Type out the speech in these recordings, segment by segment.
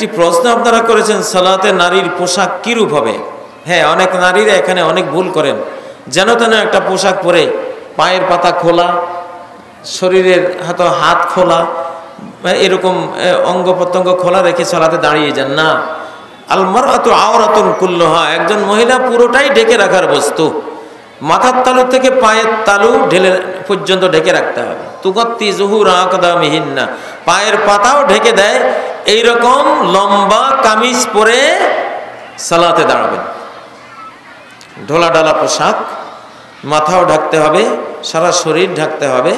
একটি প্রশ্ন আপনারা করেছেন, সালাতে নারীর পোশাক কীরূপ হবে? হ্যাঁ অনেক নারীরা এখানে অনেক ভুল করেন। যেন তেন একটা পোশাক পরে পায়ের পাতা খোলা, শরীরের হয়তো হাত খোলা এরকম অঙ্গ প্রত্যঙ্গ খোলা রেখে সালাতে দাঁড়িয়ে যান। না। আলমার এত আওরাতন কুল্লোহা, একজন মহিলা পুরোটাই ঢেকে রাখার বস্তু। মাথার তালু থেকে পায়ের তালু ঢেলে পর্যন্ত ঢেকে রাখতে হবে। তুগত্তি জহুর আকদামিহীনা পায়ের পাতাও ঢেকে দেয় এই রকম লম্বা কামিজ পরে সালাতে দাঁড়াবেন। ঢোলা ডালা পোশাক, মাথাও ঢাকতে হবে, সারা শরীর ঢাকতে হবে,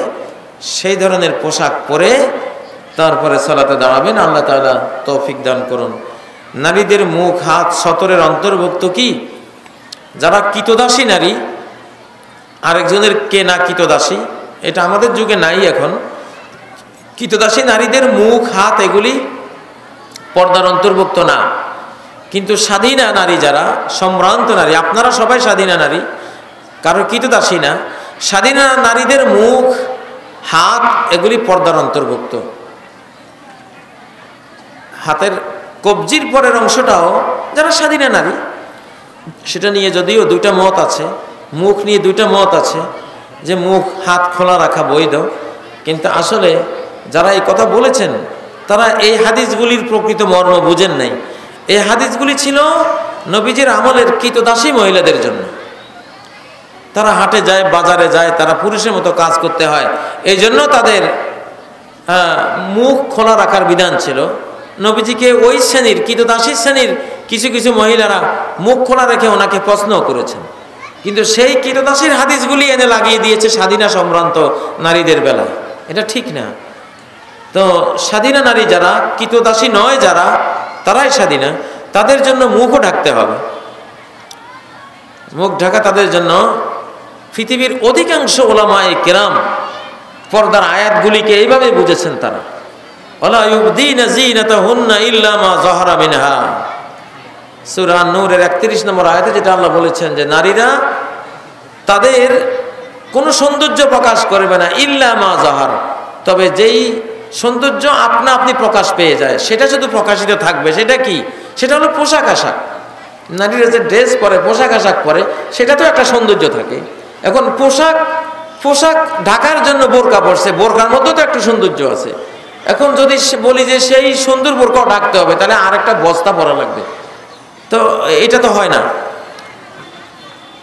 সেই ধরনের পোশাক পরে তারপরে সালাতে দাঁড়াবেন। আল্লাহ তালা তৌফিক দান করুন। নারীদের মুখ, হাত, সতরের অন্তর্ভুক্ত কি? যারা কিতদাসী নারী, আরেকজনের কে না কিতদাসী এটা আমাদের যুগে নাই এখন। কিতদাসী নারীদের মুখ, হাত এগুলি পর্দার অন্তর্ভুক্ত না। কিন্তু স্বাধীনা নারী যারা, সম্ভ্রান্ত নারী, আপনারা সবাই স্বাধীনা নারী, কারও কিতদাসী না। স্বাধীনা নারীদের মুখ, হাত, এগুলি পর্দার অন্তর্ভুক্ত। হাতের কবজির পরের অংশটাও যারা স্বাধীনা নারী, সেটা নিয়ে যদিও দুইটা মত আছে, মুখ নিয়ে দুইটা মত আছে, যে মুখ, হাত খোলা রাখা বৈধ, কিন্তু আসলে যারা এই কথা বলেছেন তারা এই হাদিসগুলির প্রকৃত মর্ম বুঝেন নাই। এই হাদিসগুলি ছিল নবীজির আমলের কৃতদাসী মহিলাদের জন্য। তারা হাটে যায়, বাজারে যায়, তারা পুরুষের মতো কাজ করতে হয়। এই জন্য তাদের মুখ খোলা রাখার বিধান ছিল। নবীজিকে ওই শ্রেণির কৃতদাসী শ্রেণির কিছু কিছু মহিলারা মুখ খোলা রেখে ওনাকে প্রশ্ন করেছেন। কিন্তু সেই কৃতদাসীর হাদিসগুলি এনে লাগিয়ে দিয়েছে স্বাধীনা সম্ভ্রান্ত নারীদের বেলায়। এটা ঠিক না। তো স্বাধীনা নারী যারা কৃতদাসী নয় যারা, তারাই স্বাধীনা। তাদের জন্য মুখও ঢাকতে হবে। মুখ ঢাকা তাদের জন্য পৃথিবীর অধিকাংশ ওলামায় কেরাম পর্দার আয়াতগুলিকে এইভাবে বুঝেছেন তারা। সুরান নূরের একত্রিশ নম্বর আয়াতে যেটা আল্লাহ বলেছেন যে, নারীরা তাদের কোনো সৌন্দর্য প্রকাশ করবে না, ইল্লা মা জাহার তবে যেই সৌন্দর্য আপনা আপনি প্রকাশ পেয়ে যায়। সেটা শুধু প্রকাশিত থাকবে, সেটা কি? সেটা হলো পোশাক আশাক। নারীরা যে ড্রেস পরে, পোশাক আশাক পরে সেটা তো একটা সৌন্দর্য থাকে। এখন পোশাক পোশাক ঢাকার জন্য বোরকা পড়ছে বোরকার মধ্যেও তো একটা সৌন্দর্য আছে। এখন যদি বলি যে সেই সুন্দর বোরকাও ঢাকতে হবে, তাহলে আর একটা বস্তা পরা লাগবে। তো এটা তো হয় না।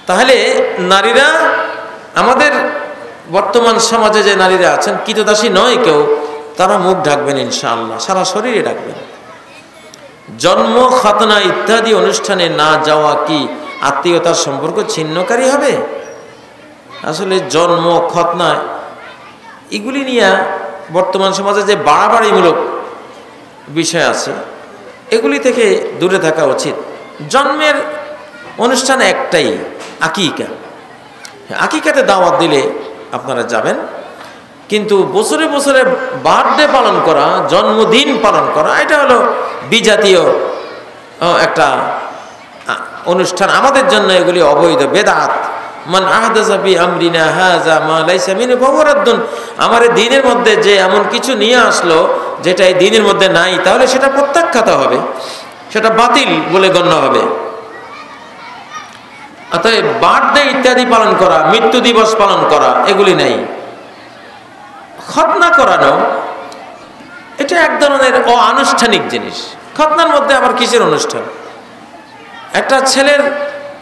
তাহলে নারীরা, আমাদের বর্তমান সমাজে যে নারীরা আছেন, কীতদাসী নয় কেউ তারা মুখ ঢাকবেন ইনশাআল্লাহ, সারা শরীরে ডাকবেন জন্ম, খাতনা ইত্যাদি অনুষ্ঠানে না যাওয়া কি আত্মীয়তার সম্পর্ক ছিন্নকারী হবে? আসলে জন্ম, খতনা, এগুলি নিয়ে বর্তমান সমাজে যে বাড়াবাড়িমূলক বিষয় আছে, এগুলি থেকে দূরে থাকা উচিত। জন্মের অনুষ্ঠান একটাই, আকিকা। আকিকাতে দাওয়াত দিলে আপনারা যাবেন। কিন্তু বছরে বছরে বার্থডে পালন করা, জন্মদিন পালন করা, এটা হলো বিজাতীয় একটা অনুষ্ঠান। আমাদের জন্য এগুলি অবৈধ, বেদাত। মান আহদাসাবি আমরিনা হাজা মা আমার দিনের মধ্যে যে এমন কিছু নিয়ে আসলো, যেটা এই দিনের মধ্যে নাই, তাহলে সেটা প্রত্যাখ্যাত হবে, সেটা বাতিল বলে গণ্য হবে। অতএব বার্থডে ইত্যাদি পালন করা, মৃত্যু দিবস পালন করা, এগুলি নেই। খতনা করানো, এটা এক ধরনের অআনুষ্ঠানিক জিনিস। খতনার মধ্যে আবার কিসের অনুষ্ঠান? একটা ছেলের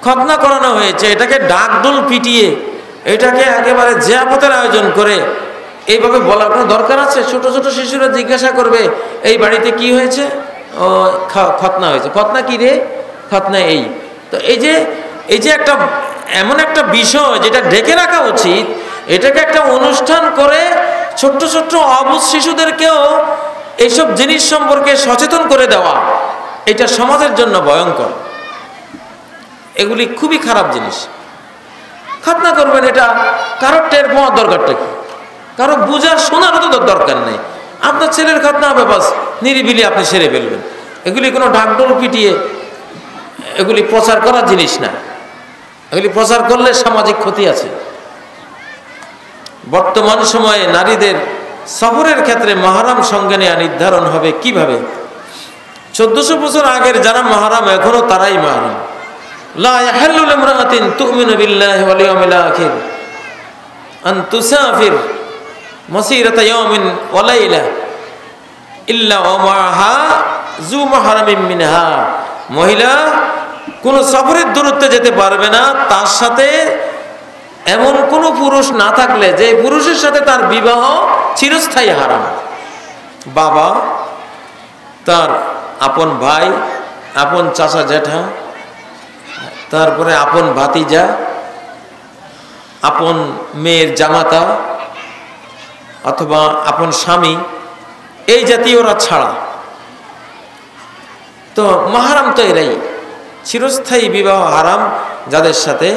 খতনা করানো হয়েছে, এটাকে ডাকডোল পিটিয়ে, এটাকে একেবারে জিয়াপতের আয়োজন করে, এইভাবে বলার কোনো দরকার আছে? ছোট ছোট শিশুরা জিজ্ঞাসা করবে, এই বাড়িতে কি হয়েছে? ও খতনা হয়েছে। খতনা কি রে? খতনা এই। তো এই যে এই যে একটা, এমন একটা বিষয় যেটা ঢেকে রাখা উচিত, এটাকে একটা অনুষ্ঠান করে ছোট্ট ছোট্ট অবুজ শিশুদেরকেও এইসব জিনিস সম্পর্কে সচেতন করে দেওয়া, এটা সমাজের জন্য ভয়ঙ্কর। এগুলি খুবই খারাপ জিনিস। খাতনা করবেন, এটা কারোর টের পাওয়ার দরকারটা কি? কারও বুঝার শোনারও তো দরকার নেই। আপনার ছেলের খাতনা হবে, বাস নিরিবিলি আপনি সেরে ফেলবেন। এগুলি কোনো ঢাকডোল পিটিয়ে, এগুলি প্রচার করার জিনিস না। এগুলি প্রচার করলে সামাজিক ক্ষতি আছে। বর্তমান সময়ে নারীদের সফরের ক্ষেত্রে মহারাম সঙ্গে নেওয়া নির্ধারণ হবে কীভাবে? চোদ্দশো বছর আগের যারা মাহারাম, এখনও তারাই মাহারাম। মহিলা কোন সফরের দূরত্বে যেতে পারবে না, তার সাথে এমন কোন পুরুষ না থাকলে যে পুরুষের সাথে তার বিবাহ চিরস্থায়ী হারাম। বাবা, তার আপন ভাই, আপন চাচা জ্যাঠা তারপরে আপন ভাতিজা, আপন মেয়ের জামাতা, অথবা আপন স্বামী, এই জাতীয়রা ছাড়া। তো মাহারাম তো এরাই। চিরস্থায়ী বিবাহ হারাম যাদের সাথে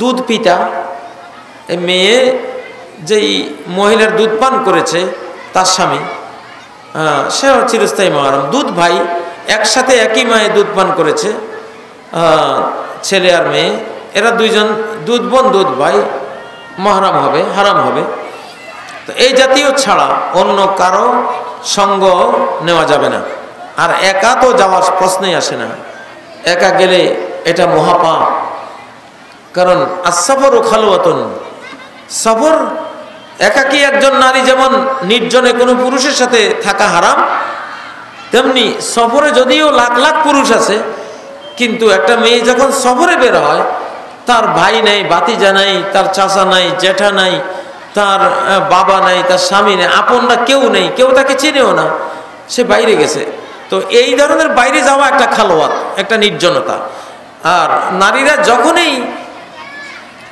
দুধ পিতা এই মেয়ে যেই মহিলার দুধ পান করেছে, তার স্বামী সে চিরস্থায়ী মহারম। দুধ ভাই একসাথে একই মায়ে দুধ পান করেছে ছেলে আর মেয়ে। এরা দুইজন দুধ বোন, দুধ ভাই, মহারাম হবে, হারাম হবে। তো এই জাতীয় ছাড়া অন্য কারও সঙ্গ নেওয়া যাবে না। আর একা তো যাওয়ার প্রশ্নই আসে না। একা গেলে এটা মহাপাপ। কারণ আসাফর ও খালুয়াতন সফর একাকি একজন নারী যেমন নির্জনে কোনো পুরুষের সাথে থাকা হারাম, তেমনি সফরে যদিও লাখ লাখ পুরুষ আছে, কিন্তু একটা মেয়ে যখন সফরে বের হয়, তার ভাই নাই বাতিজা নাই, তার চাচা নাই জ্যাঠা নাই, তার বাবা নাই, তার স্বামী নেই আপনরা কেউ নেই, কেউ তাকে চিনেও না, সে বাইরে গেছে। তো এই ধরনের বাইরে যাওয়া একটা খালোয়াত একটা নির্জনতা। আর নারীরা যখনই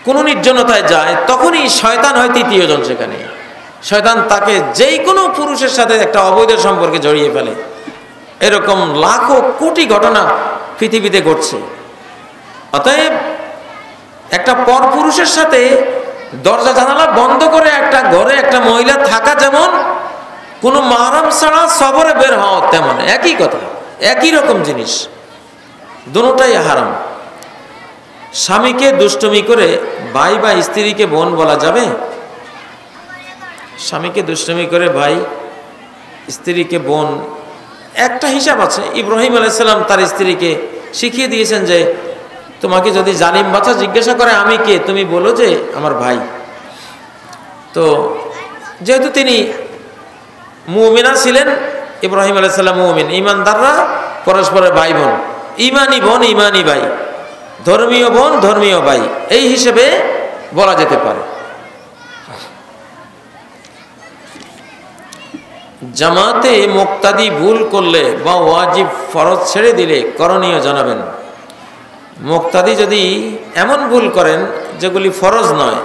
কোনো নির্জনতায় যায়, তখনই শয়তান হয় তৃতীয়জন সেখানে। শয়তান তাকে যেই কোনো পুরুষের সাথে একটা অবৈধ সম্পর্কে জড়িয়ে ফেলে। এরকম লাখো কোটি ঘটনা পৃথিবীতে ঘটছে। অতএব একটা পর পুরুষের সাথে দরজা জানালা বন্ধ করে একটা ঘরে একটা মহিলা থাকা যেমন, কোনো মারাম ছাড়া সবরে বের হওয়া তেমন, একই কথা, একই রকম জিনিস। দুটাই হারাম। স্বামীকে দুষ্টমি করে ভাই বা স্ত্রীকে বোন বলা যাবে? স্বামীকে দুষ্টমি করে ভাই, স্ত্রীকে বোন। একটা হিসাব আছে, ইব্রাহিম আলাইসাল্লাম তার স্ত্রীকে শিখিয়ে দিয়েছেন যে, তোমাকে যদি জালিম বাচ্চা জিজ্ঞাসা করে, আমি কে? তুমি বলো যে, আমার ভাই। তো যেহেতু তিনি মুমিনা ছিলেন, ইব্রাহিম আলাইসাল্লাম মুমিন। ইমানদাররা পরস্পরের ভাই বোন ইমানি বোন ইমানি ভাই। ধর্মীয় বোন, ধর্মীয় ভাই। এই হিসেবে বলা যেতে পারে। জামাতে মোক্তাদি ভুল করলে বা ওয়াজিব ফরজ ছেড়ে দিলে করণীয় জানাবেন। মোক্তাদি যদি এমন ভুল করেন, যেগুলি ফরজ নয়,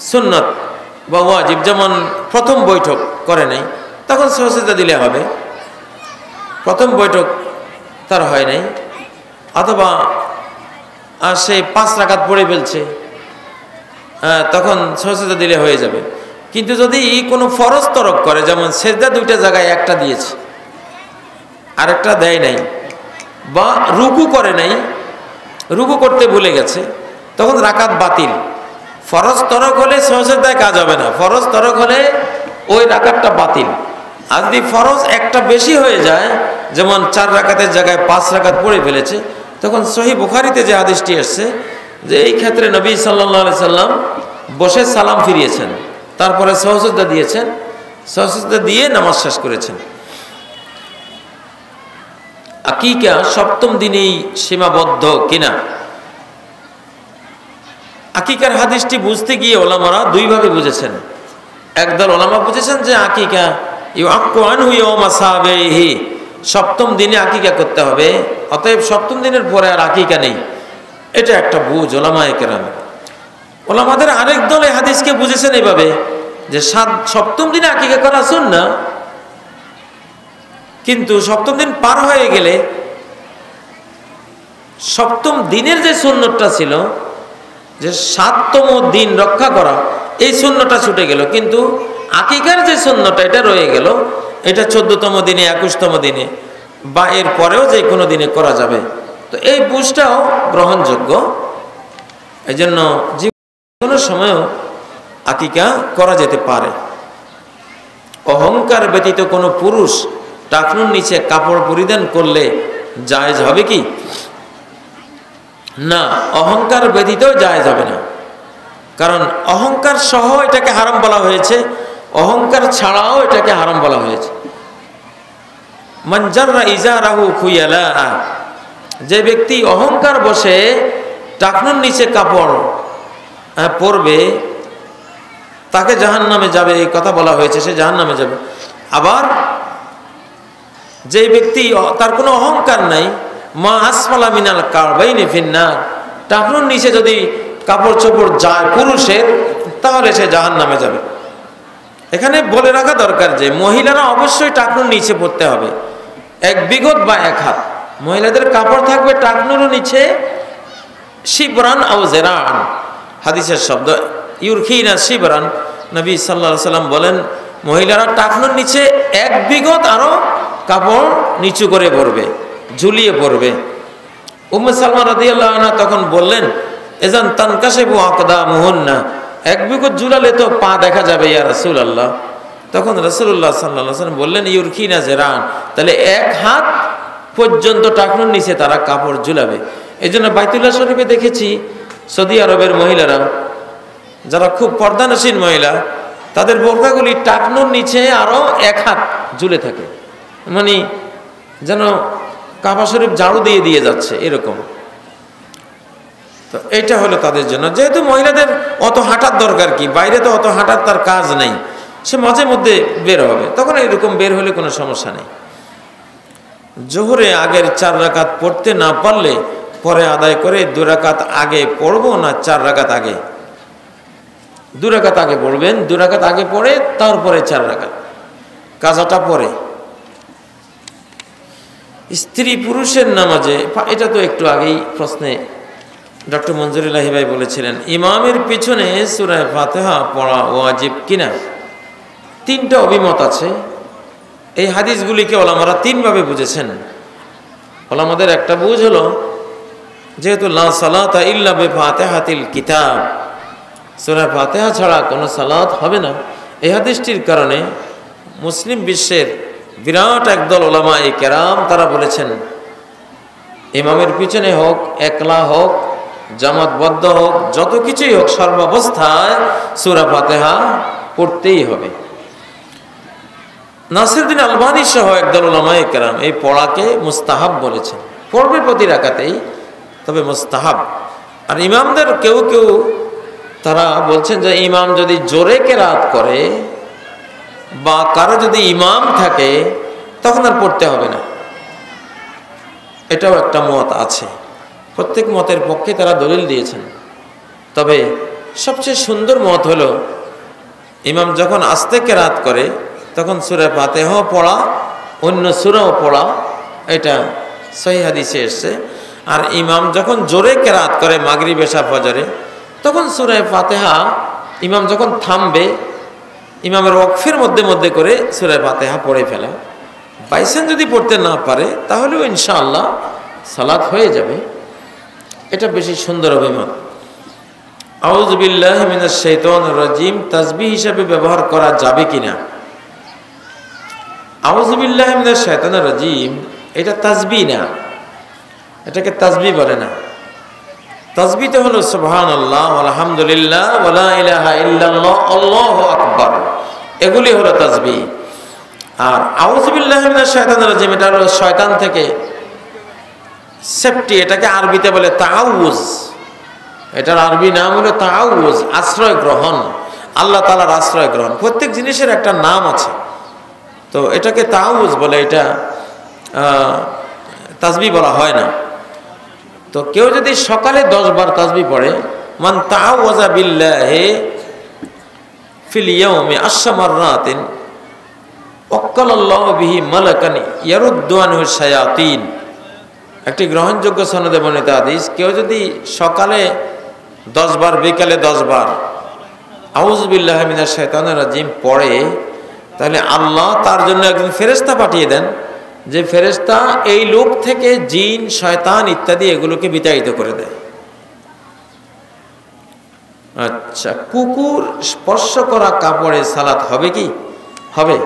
সুন্নত বা ওয়াজিব, যেমন প্রথম বৈঠক করে নাই, তখন সহসিতা দিলে হবে। প্রথম বৈঠক তার হয় নাই। অথবা সে পাঁচ রাকাত পড়ে ফেলছে তখন সহসিতা দিলে হয়ে যাবে। কিন্তু যদি কোনো ফরজ তরক করে, যেমন সেজদা দুইটা জায়গায় একটা দিয়েছে, আরেকটা দেয় নাই, বা রুকু করে নাই, রুকু করতে ভুলে গেছে, তখন রাকাত বাতিল। ফরজ তরক হলে সহজেদায় কাজ হবে না, ফরজ তরক হলে ওই রাকাতটা বাতিল। আর যদি ফরজ একটা বেশি হয়ে যায়, যেমন চার রাকাতের জায়গায় পাঁচ রাকাত পড়ে ফেলেছে তখন সহি বুখারিতে যে আদেশটি এসছে যে এই ক্ষেত্রে নবী সাল্লা সাল্লাম বসে সালাম ফিরিয়েছেন, তারপরে সহযোদ্ধা দিয়েছেন, সহযোদ্ধা দিয়ে নামাজ শেষ করেছেন। আকিকা সপ্তম দিনেই সীমাবদ্ধ কিনা? আকিকার হাদিসটি বুঝতে গিয়ে ওলামারা দুইভাবে বুঝেছেন। একদল ওলামা বুঝেছেন যে আকিকা সপ্তম দিনে আকিকা করতে হবে। অতএব সপ্তম দিনের পরে আর আকিকা নেই। এটা একটা বুঝ ওলামায় কেরামের ওলামাদের আরেক দলে হাদিসকে বুঝেছেন এভাবে যে সাত, সপ্তম দিনে আকিকা করা শুন না কিন্তু সপ্তম দিন পার হয়ে গেলে সপ্তম দিনের যে সুন্নতটা ছিল, যে সাততম দিন রক্ষা করা, এই শূন্যটা ছুটে গেল। কিন্তু আকিকার যে শূন্যটা এটা রয়ে গেল। এটা চোদ্দতম দিনে, একুশতম দিনে। বা এর পরেও যে কোনো দিনে করা যাবে। তো এই বুঝটাও গ্রহণযোগ্য। এই জন্য যে কোনো সময়ও আকিকা করা যেতে পারে। অহংকার ব্যতীত কোনো পুরুষ টাকনুর নিচে কাপড় পরিধান করলে জায়জ হবে কি? না, অহংকার ব্যতীতও জায়েজ হবে না। কারণ অহংকার সহ এটাকে হারাম বলা হয়েছে, অহংকার ছাড়াও এটাকে হারাম বলা হয়েছে। মঞ্জাররা ইজা রাহু খুইয়ালা যে ব্যক্তি অহংকার বসে টাকনুর নিচে কাপড় পরবে, তাকে জাহান নামে যাবে, এই কথা বলা হয়েছে, সে জাহান নামে যাবে। আবার যে ব্যক্তি তার কোনো অহংকার নাই, মা আসফালা মিনাল কারবাইনে ফিন্নার। টাকনুর নিচে যদি কাপড় চোপড় যায় পুরুষের, তাহলে সে জাহান নামে যাবে। এখানে বলে রাখা দরকার যে, মহিলারা অবশ্যই টাকনুর নিচে পড়তে হবে। এক বিগত বা এক হাত। মহিলাদের কাপড় থাকবে টাকনুরও নিচে, শিবরান আও জেরান। হাদিসের শব্দ ইউরখিনা শিবরান। নবী সাল্লা সাল্লাম বলেন, মহিলারা টাকনুর নিচে এক বিগত আরও কাপড় নিচু করে পড়বে ঝুলিয়ে পড়বে উম্মে সালমা রাদিয়াল্লাহু আনহা তখন বললেন, এজান তানকাশেবু আকদা মোহন না এক বিগত ঝুলালে তো পা দেখা যাবে ইয়া রাসূলুল্লাহ। তখন আলাইহি সাল্লাম বললেন ইউরখিনা জেরান। তাহলে এক হাত পর্যন্ত টাকনুর নিচে তারা কাপড় ঝুলাবে। এই জন্য বাইতুল্লাহ শরীফে দেখেছি সৌদি আরবের মহিলারা, যারা খুব পর্দানসীন মহিলা, তাদের বোরকাগুলি টাকনুর নিচে আরও এক হাত ঝুলে থাকে। মানে যেন কাবা শরীফ ঝাড়ু দিয়ে দিয়ে যাচ্ছে, এরকম। তো এটা হলো তাদের জন্য। যেহেতু মহিলাদের অত হাঁটার দরকার কি? বাইরে তো অত হাঁটার তার কাজ নেই। সে মাঝে মধ্যে বের হবে। তখন এরকম বের হলে কোনো সমস্যা নেই। জোহরে আগের চার রাকাত পড়তে না পারলে পরে আদায় করে দু রাকাত আগে পড়ব না চার রাকাত আগে? দু রাকাত আগে পড়বেন দু রাকাত আগে পড়ে তারপরে চার রাকাত। কাজাটা পরে। স্ত্রী পুরুষের নামাজে, এটা তো একটু আগেই প্রশ্নে ডক্টর মঞ্জুরুল্লাহ ভাই বলেছিলেন, ইমামের পিছনে সুরায় ফাতেহা পড়া ওয়াজিব কিনা? তিনটা অভিমত আছে। এই হাদিসগুলিকে ওলামারা তিনভাবে বুঝেছেন। ওলামাদের একটা বুঝ হলো, যেহেতু লা ইল্লা বে ফাতেহাতিল কিতাব, সুরা ফাতেহা ছাড়া কোনো সালাত হবে না। এই হাদিসটির কারণে মুসলিম বিশ্বের বিরাট একদল ওলামা এই কেরাম তারা বলেছেন, ইমামের পিছনে হোক, একলা হোক, জামাতবদ্ধ হোক, যত কিছুই হোক, সর্বাবস্থায় সুরা ফাতেহা পড়তেই হবে। নাসিরুদ্দিন আলবানী সহ একদল ওলামায় কেরাম এই পড়াকে মুস্তাহাব বলেছেন। পড়বে প্রতি রাখাতেই তবে মুস্তাহাব। আর ইমামদের কেউ কেউ তারা বলছেন যে ইমাম যদি জোরে কেরাত করে বা কারও যদি ইমাম থাকে, তখন আর পড়তে হবে না। এটাও একটা মত আছে। প্রত্যেক মতের পক্ষে তারা দলিল দিয়েছেন। তবে সবচেয়ে সুন্দর মত হলো, ইমাম যখন আস্তে কেরাত করে তখন সুরে পাতেহ পড়া, অন্য সুরাও পড়া, এটা সহি হাদিসে এসছে। আর ইমাম যখন জোরে কেরাত করে মাগরি বেশা ফজরে, তখন সুরায় ফাতেহা, ইমাম যখন থামবে, ইমামের ওকফের মধ্যে মধ্যে করে সুরায় ফাতেহা পড়ে ফেলা। বাইসেন যদি পড়তে না পারে, তাহলেও ইনশাআল্লাহ সালাত হয়ে যাবে। এটা বেশি সুন্দর অভিমত। আউজবিল্লাহ মিনাশ শৈতন রাজিম তাজবি হিসাবে ব্যবহার করা যাবে কিনা? আউজবিল্লাহ শৈতন রাজিম। এটা তাজবি না। এটাকে তাজবি বলে না। তাজবিতে হলো সুবহান আল্লাহ আলহামদুলিল্লাহ ওলা ইলাহা ইল্লাল্লাহ, আল্লাহু আকবার। এগুলি হলো তাজবি। আর আউজবিল্লাহ মিনাশ শয়তান রাজিম, এটা হলো শয়তান থেকে সেফটি। এটাকে আরবিতে বলে তাউজ এটার আরবি নাম হলো তাউজ আশ্রয় গ্রহণ। আল্লাহ তালার আশ্রয় গ্রহণ। প্রত্যেক জিনিসের একটা নাম আছে। তো এটাকে তাউজ বলে, এটা তাজবি বলা হয় না। তো কেউ যদি সকালে দশ বার তাজবি পড়ে, মান তাওয়াজা বিল্লাহে ফিল ইয়াউমি আশমাররাতিন ওয়াক্কালাল্লাহু বিহি মালাকান ইয়ারুদ্দুয়ানহু শায়াতিন। একটি গ্রহণযোগ্য সনদে বর্ণিত হাদিস, কেউ যদি সকালে দশ বার, বিকালে দশ বার আউজবিল্লাহ মিনা শৈতানের রাজিম পড়ে তাহলে আল্লাহ তার জন্য একজন ফেরেস্তা পাঠিয়ে দেন যে ফেরেস্তা এই লোক থেকে জিন, শয়তান ইত্যাদি এগুলোকে বিতাড়িত করে দেয়। আচ্ছা কুকুর স্পর্শ করা কাপড়ে সালাত হবে কি? হবে।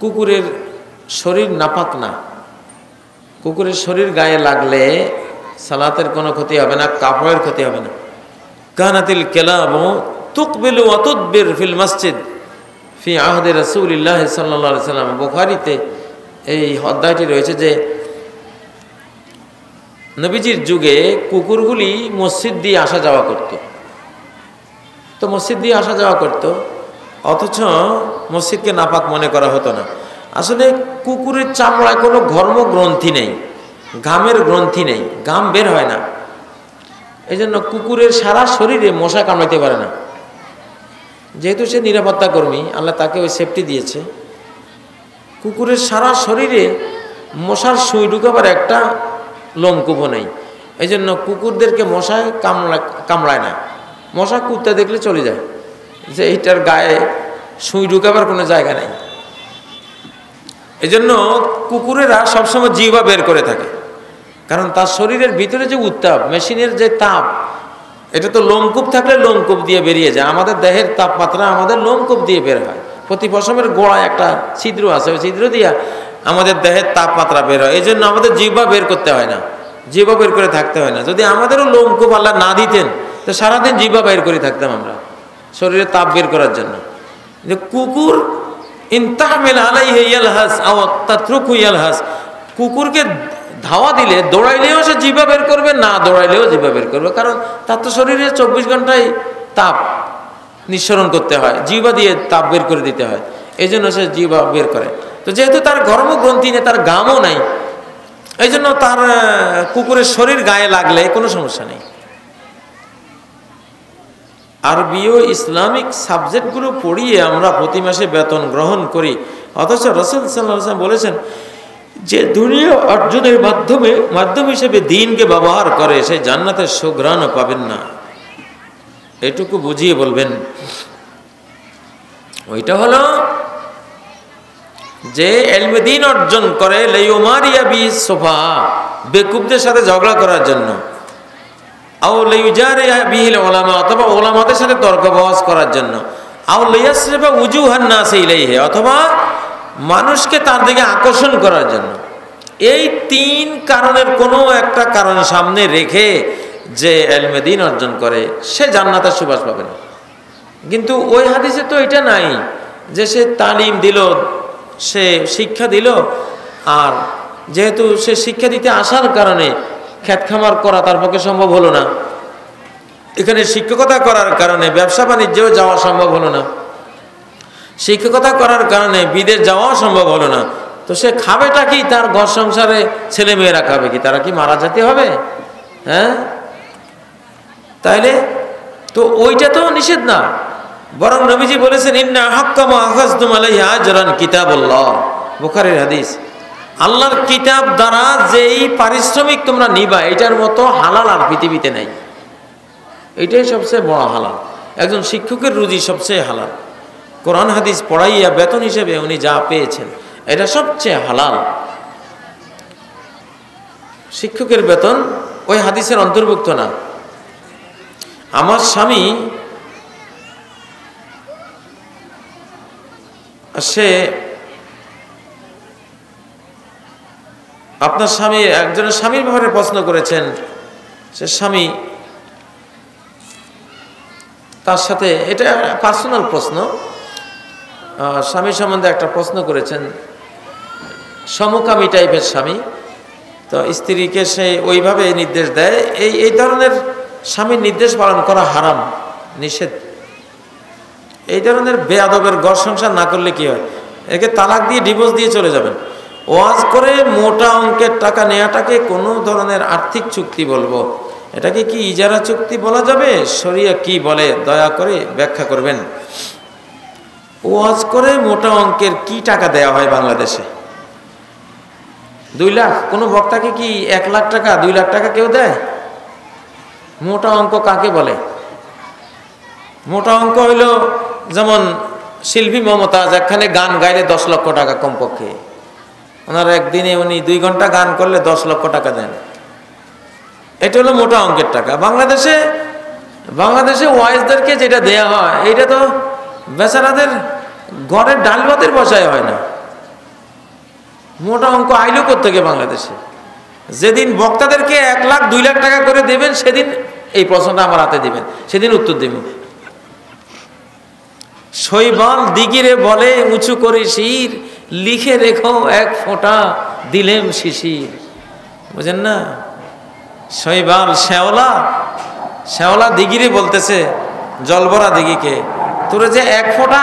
কুকুরের শরীর নাপাক না। কুকুরের শরীর গায়ে লাগলে সালাতের কোনো ক্ষতি হবে না, কাপড়ের ক্ষতি হবে না। কানাতিল কেলাব তুকবিল অতুদ্বির ফিল মসজিদ। ফি আহদে রসুল্লাহ সাল্লা সাল্লাম। বোখারিতে এই অধ্যায়টি রয়েছে যে, নবীজির যুগে কুকুরগুলি মসজিদ দিয়ে আসা যাওয়া করত। তো মসজিদ দিয়ে আসা যাওয়া করত, অথচ মসজিদকে নাপাক মনে করা হতো না। আসলে কুকুরের চামড়ায় কোনো ঘর্ম গ্রন্থি নেই, ঘামের গ্রন্থি নেই, ঘাম বের হয় না। এই জন্য কুকুরের সারা শরীরে মশা কামড়াইতে পারে না। যেহেতু সে নিরাপত্তা কর্মী, আল্লাহ তাকে ওই সেফটি দিয়েছে। কুকুরের সারা শরীরে মশার সুই ঢুকাবার একটা লোমকূপও নেই। এই জন্য কুকুরদেরকে মশায় কামড়া কামড়ায় না। মশা কুত্তা দেখলে চলে যায়। যে এইটার গায়ে সুই ঢুকাবার কোনো জায়গা নেই। এই জন্য কুকুরেরা সবসময় জিবা বের করে থাকে। কারণ তার শরীরের ভিতরে যে উত্তাপ, মেশিনের যে তাপ এটা তো লোমকূপ থাকলে লোমকূপ দিয়ে বেরিয়ে যায়। আমাদের দেহের তাপমাত্রা আমাদের লোমকূপ দিয়ে বের হয়। প্রতি পশমের গোড়ায় একটা ছিদ্র আছে, ওই ছিদ্র দিয়ে আমাদের দেহের তাপমাত্রা বের হয়। এই জন্য আমাদের জিহ্বা বের করতে হয় না। জিহ্বা বের করে থাকতে হয় না। যদি আমাদেরও লোমকূপ আল্লাহ না দিতেন, তো সারাদিন জিহ্বা বের করে থাকতাম আমরা শরীরে তাপ বের করার জন্য। যে কুকুর ইনতাহমিল আলাই ইয়াল হাস আওয়াত্তাত্রুকু হাস কুকুরকে ধাওয়া দিলে দৌড়াইলেও সে জিভা বের করবে, না দৌড়াইলেও জিভা বের করবে। কারণ তার তো শরীরে চব্বিশ ঘন্টায় তাপ নিঃসরণ করতে হয়, জিভা দিয়ে তাপ বের করে দিতে হয় এই জন্য সে জিভা বের করে। তো যেহেতু তার গ্রন্থি নেই, তার গামও নাই এই জন্য তার কুকুরের শরীর গায়ে লাগলে কোনো সমস্যা নেই। আরবিও ইসলামিক সাবজেক্টগুলো পড়িয়ে আমরা প্রতি মাসে বেতন গ্রহণ করি। অথচ রসুল সাল্লাম বলেছেন যে দুনিয়া অর্জনের মাধ্যমে, মাধ্যম হিসেবে দিনকে ব্যবহার করে, সে জান্নাতের সুগ্রাণও পাবেন না। এটুকু বুঝিয়ে বলবেন। ওইটা হলো যে এলমেদিন অর্জন করে লেউমারিয়া বি সোফা, বেকুবদের সাথে ঝগড়া করার জন্য। আও লেউজারিয়া বিহিল ওলামা, অথবা ওলামাদের সাথে তর্ক বহস করার জন্য। আও লেয়াসরেবা উজু হান না সেই লেহে অথবা মানুষকে তার দিকে আকর্ষণ করার জন্য। এই তিন কারণের কোনো একটা কারণ সামনে রেখে যে এলমেদিন অর্জন করে, সে জান্নাতের সুবাস পাবে না। কিন্তু ওই হাদিসে তো এটা নাই যে সে তালিম দিল, সে শিক্ষা দিল, আর যেহেতু সে শিক্ষা দিতে আসার কারণে খ্যাত খামার করা তার পক্ষে সম্ভব হলো না। এখানে শিক্ষকতা করার কারণে ব্যবসা বাণিজ্যেও যাওয়া সম্ভব হলো না। শিক্ষকতা করার কারণে বিদেশ যাওয়াও সম্ভব হলো না। তো সে খাবেটা কি? তার ঘর সংসারে ছেলে মেয়েরা খাবে কি? তারা কি মারা যেতে হবে? হ্যাঁ? তাইলে তো ওইটা তো নিষেধ না। বরং নবীজি বলেছেন, ইন্না হাক্কামা আখাজতুম আলাইহা আজরান কিতাবুল্লাহ। বুখারীর হাদিস। আল্লাহর কিতাব দ্বারা যেই পারিশ্রমিক তোমরা নিবা, এটার মতো হালাল আর পৃথিবীতে নাই। এটাই সবচেয়ে বড় হালাল। একজন শিক্ষকের রুজি সবচেয়ে হালাল। কোরআন হাদিস পড়াইয়া বেতন হিসেবে উনি যা পেয়েছেন, এটা সবচেয়ে হালাল। শিক্ষকের বেতন ওই হাদিসের অন্তর্ভুক্ত না। আমার স্বামী সে আপনার স্বামী একজনের স্বামীর ব্যাপারে প্রশ্ন করেছেন, সে স্বামী তার সাথে, এটা পার্সোনাল প্রশ্ন স্বামী সম্বন্ধে একটা প্রশ্ন করেছেন, সমকামী টাইপের স্বামী, তো স্ত্রীকে সে ওইভাবে নির্দেশ দেয়, এই এই ধরনের স্বামীর নির্দেশ পালন করা হারাম, নিষেধ। এই ধরনের বেয়াদবের গড় সংসার না করলে কি হয়? একে তালাক দিয়ে ডিভোর্স দিয়ে চলে যাবেন। ওয়াজ করে মোটা অঙ্কের টাকা নেওয়াটাকে কোনো ধরনের আর্থিক চুক্তি বলব? এটাকে কি ইজারা চুক্তি বলা যাবে? সরিয়া কি বলে? দয়া করে ব্যাখ্যা করবেন। ওয়াজ করে মোটা অঙ্কের কি টাকা দেয়া হয় বাংলাদেশে? দুই লাখ। কোনো বক্তাকে কি এক লাখ টাকা, দুই লাখ টাকা কেউ দেয়? মোটা অঙ্ক কাকে বলে? মোটা অঙ্ক হইল যেমন শিল্পী মমতাজ একখানে গান গাইলে দশ লক্ষ টাকা কমপক্ষে। ওনার একদিনে উনি দুই ঘণ্টা গান করলে দশ লক্ষ টাকা দেন। এটা হলো মোটা অঙ্কের টাকা। বাংলাদেশে বাংলাদেশে ওয়াইজদেরকে যেটা দেয়া হয় এটা তো বেচারাদের ঘরের ডাল ভাতের বসায় হয় না। মোটা অঙ্ক আইলো থেকে বাংলাদেশে? যেদিন বক্তাদেরকে এক লাখ, দুই লাখ টাকা করে দেবেন, সেদিন এই প্রশ্নটা আমার হাতে দেবেন, সেদিন উত্তর দেব। শৈবাল দিগিরে বলে, উঁচু করে শির, লিখে রেখো এক ফোঁটা, দিলেম শিশির। বুঝেন না? শৈবাল, শ্যাওলা শ্যাওলা দিগিরে বলতেছে, জলবরা দিঘিকে তোরে যে এক ফোঁটা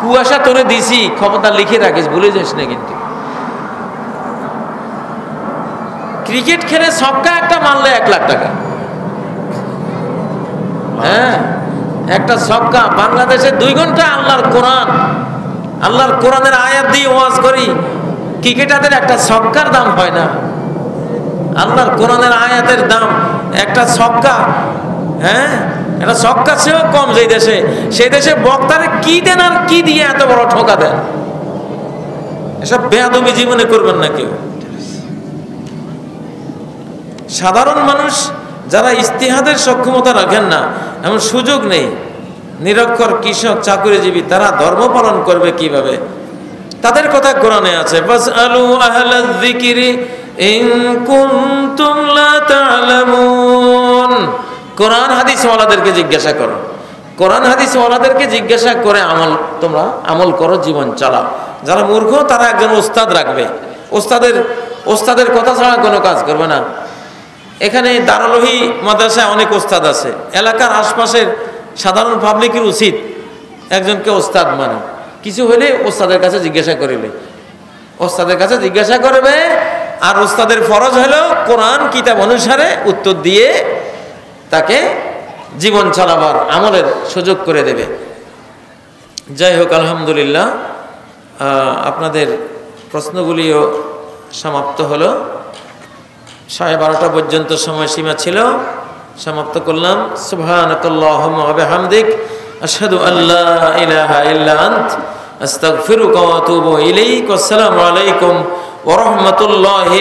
কুয়াশা তোরে দিছি, ক্ষমতা লিখে রাখিস, ভুলে যাস না কিন্তু। ক্রিকেট খেলে সবকা একটা মারলে এক লাখ টাকা। হ্যাঁ একটা সবকা বাংলাদেশে দুই ঘণ্টা আল্লাহর কোরআন, আল্লাহর কোরআনের আয়াত দিয়ে ওয়াজ করি, ক্রিকেটারদের একটা সবকার দাম হয় না। আল্লাহর কোরআনের আয়াতের দাম, একটা সবকা হ্যাঁ এটা সবকা সেও কম যেই দেশে, সেই দেশে বক্তারে কি দেন আর কি দিয়ে এত বড় ঠোকা দেন? এসব বেয়াদবি জীবনে করবেন না কেউ। সাধারণ মানুষ যারা ইস্তিহাদের সক্ষমতা রাখেন না, এমন সুযোগ নেই। নিরক্ষর কৃষক, চাকুরিজীবী, তারা ধর্ম পালন করবে কীভাবে? তাদের কথা কোরআনে আছে আলু ইন কুনতুম লা কোরআন হাদিস ওয়ালাদেরকে জিজ্ঞাসা করো। কোরআন হাদিস ওয়ালাদেরকে জিজ্ঞাসা করে আমল, তোমরা আমল করো, জীবন চালাও। যারা মূর্খ, তারা একজন ওস্তাদ রাখবে। ওস্তাদের ওস্তাদের কথা ছাড়া কোনো কাজ করবে না। এখানে দারালোহি মাদ্রাসায় অনেক ওস্তাদ আছে। এলাকার আশপাশের সাধারণ পাবলিকের উচিত একজনকে ওস্তাদ মানে। কিছু হলে ওস্তাদের কাছে জিজ্ঞাসা করিলে ওস্তাদের কাছে জিজ্ঞাসা করবে, আর ওস্তাদের ফরজ হলো কোরআন কিতাব অনুসারে উত্তর দিয়ে তাকে জীবন চালাবার আমলের সুযোগ করে দেবে। যাই হোক, আলহামদুলিল্লাহ আপনাদের প্রশ্নগুলিও সমাপ্ত হলো। সাড়ে বারোটা পর্যন্ত সময়সীমা ছিল, সমাপ্ত করলাম। সুবহানাকাল্লাহুম্মা আশহাদু আল্লা ইলাহা ইল্লা আন্ত, আস্তাগফিরুকা ওয়া আতুবু ইলাইক। আসসালামু আলাইকুম ওয়া রাহমাতুল্লাহি